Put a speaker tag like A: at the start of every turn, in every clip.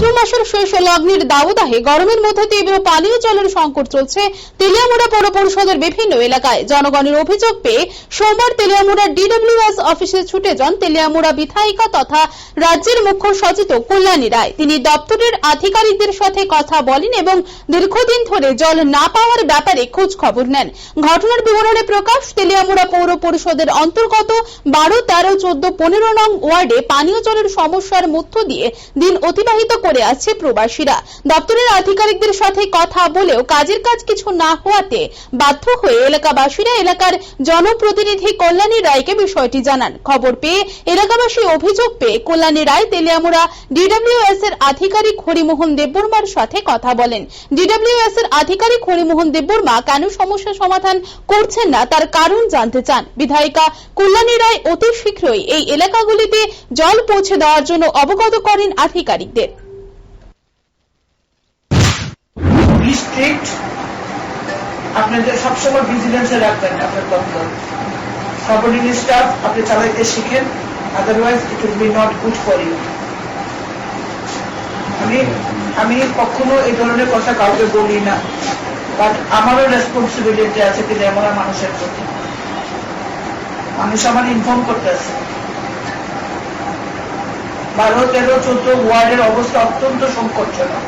A: চৈত্র মাসের শেষ লগ্নের দাউদাহে গরমের মধ্যে তীব্র পানীয় জলের সংকট চলছে তেলিয়ামুড়া পৌর পরিষদের বিভিন্ন এলাকায়। জনগণের অভিযোগ পেয়ে সোমবার তেলিয়ামুড়া ডিডব্লিউএস অফিসে ছুটে যান তেলিয়ামুড়া বিধায়িকা তথা রাজ্যের মুখ্য সচেতক কল্যাণী রায়। তিনি দপ্তরের আধিকারিকদের সাথে কথা বলেন এবং দীর্ঘদিন ধরে জল না পাওয়ার ব্যাপারে খোঁজ খবর নেন। ঘটনার বিবরণে প্রকাশ, তেলিয়ামুড়া পৌর পরিষদের অন্তর্গত বারো, তেরো, চোদ্দ, পনেরো নং ওয়ার্ডে পানীয় জলের সমস্যার মধ্য দিয়ে দিন অতিবাহিত করে আছে প্রবাসীরা। দপ্তরের আধিকারিকদের সাথে কথা বলেও কাজের কাজ কিছু না হওয়াতে বাধ্য হয়ে এলাকাবাসীরা এলাকার জনপ্রতিনিধি কল্যাণী রায়কে বিষয়টি জানান। খবর পেয়ে এলাকাবাসী অভিযোগ পেয়ে কল্যাণী রায় তেলিয়ামুড়া ডিডব্লিউএস এর আধিকারিক হরিমোহন দেববর্মার সাথে কথা বলেন। ডিডব্লিউএস এর আধিকারিক হরিমোহন দেববর্মা কেন সমস্যা সমাধান করছেন না তার কারণ জানতে চান। বিধায়িকা কল্যাণী রায় অতি শীঘ্রই এই এলাকাগুলিতে জল পৌঁছে দেওয়ার জন্য অবগত করেন আধিকারিকদের
B: বি স্ট্রিক্ট আপনাদের সবসময় ভিজিলেন্সে রাখবেন আপনার দপ্তর সাবঅর্ডিনেট স্টাফ আপনি চালাইতে শিখেন otherwise it will be not good for you আমি আমি কখনো এই ধরনের কথা কাউকে বলি না বাট আমারও রেসপন্সিবিলিটি আছে কিন্তু এমন মানুষের প্রতি। মানুষ আমার ইনফর্ম করতেছে। বারো, তেরো, চোদ্দ ওয়ার্ডের অবস্থা অত্যন্ত সংকটজনক।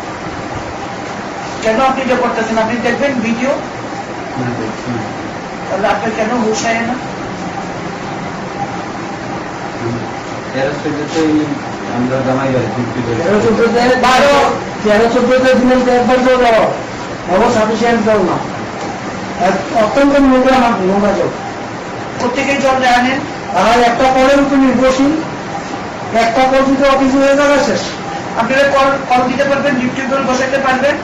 B: কেন আপনি এটা করতেছেন? আপনি দেখবেন ভিডিও? তাহলে আপনার কেন না?
C: আমরা জামাই
D: বারো তেরো চোদ্দতে? একবার সাফিসিয়েন্ট জল না। অত্যন্ত নোংরা নোংরা জল
B: প্রত্যেকেই জল আনেন?
D: আর একটা কলের উপর নির্ভরশীল। একটা কল যদি অফিস হয়ে যাবে শেষ।
B: আপনারা কল কল দিতে পারবেন ডিপ টিউবওয়েল বসাইতে পারবেন।